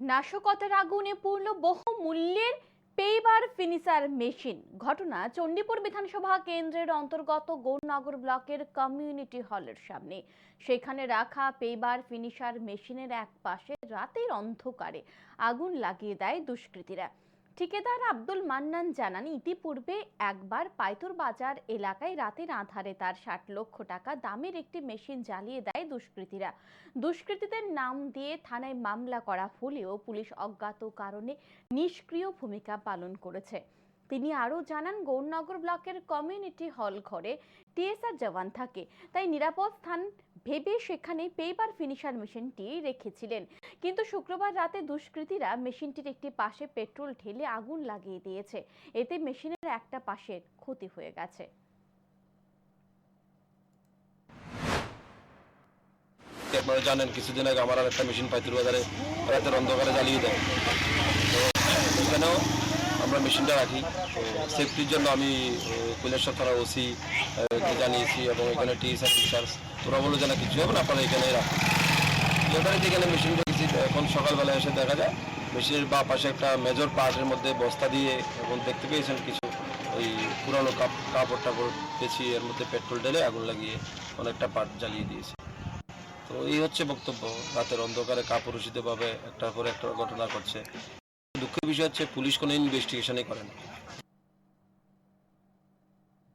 নাশকতার আগুনে পূর্ণ বহু মূল্যের পেইবার ফিনিশার মেশিন। ঘটনা চণ্ডীপুর বিধানসভা কেন্দ্রের অন্তর্গত গৌরনগর ব্লকের কমিউনিটি হলের সামনে। সেখানে রাখা পেইবার ফিনিশার মেশিনের এক পাশে রাতের অন্ধকারে আগুন লাগিয়ে দেয় দুষ্কৃতীরা। ঠিকাদার আব্দুল মান্নান জানান, ইতিপূর্বে একবার পাইতুর বাজার এলাকায় রাতের আধারে তার ষাট লক্ষ টাকা দামের একটি মেশিন জ্বালিয়ে দেয় দুষ্কৃতীরা। দুষ্কৃতীদের নাম দিয়ে থানায় মামলা করা হলেও পুলিশ অজ্ঞাত কারণে নিষ্ক্রিয় ভূমিকা পালন করেছে। তিনি আরও জানান, গৌরনগর ব্লকের কমিউনিটি হল ঘরে টিএসআর জওয়ান থাকে, তাই নিরাপদ স্থান ভেবে সেখানে পেপার ফিনিশার মেশিনটি রেখেছিলেন। কিন্তু শুক্রবার রাতে দুষ্কৃতীরা মেশিনটির একটি পাশে পেট্রোল ঢেলে আগুন লাগিয়ে দিয়েছে। এতে মেশিনের একটা পাশের ক্ষতি হয়ে গেছে। আপনারা জানেন, কিছুদিন আগে আমার একটা মেশিন পাইতুর বাজারে রাতের অন্ধকারে জ্বালিয়ে দেয়। তো আমরা মেশিনটা রাখি। সেফটির জন্য আমি কৈলাসর থানা ওসি জানিয়েছি এবং এখানে টিএসআর তোরা বলো যে না, কিছু হবে না? আপনারা এখানে রাখুন। যথারীতি এখানে মেশিন রেখেছি এখন সকালবেলা এসে দেখা যায় মেশিনের বা পাশে একটা মেজর পার্টের মধ্যে বস্তা দিয়ে এবং দেখতে পেয়েছেন কিছু ওই পুরানো কাপ, কাপড় টাপড় পেঁচিয়ে এর মধ্যে পেট্রোল ঢেলে আগুন লাগিয়ে অনেকটা পার্ট জ্বালিয়ে দিয়েছে। তো এই হচ্ছে বক্তব্য। রাতের অন্ধকারে কাপড় কাপুরুষিতভাবে একটার পর একটা ঘটনা ঘটছে। দুঃখের বিষয় হচ্ছে পুলিশ কোনো ইনভেস্টিগেশনই করে না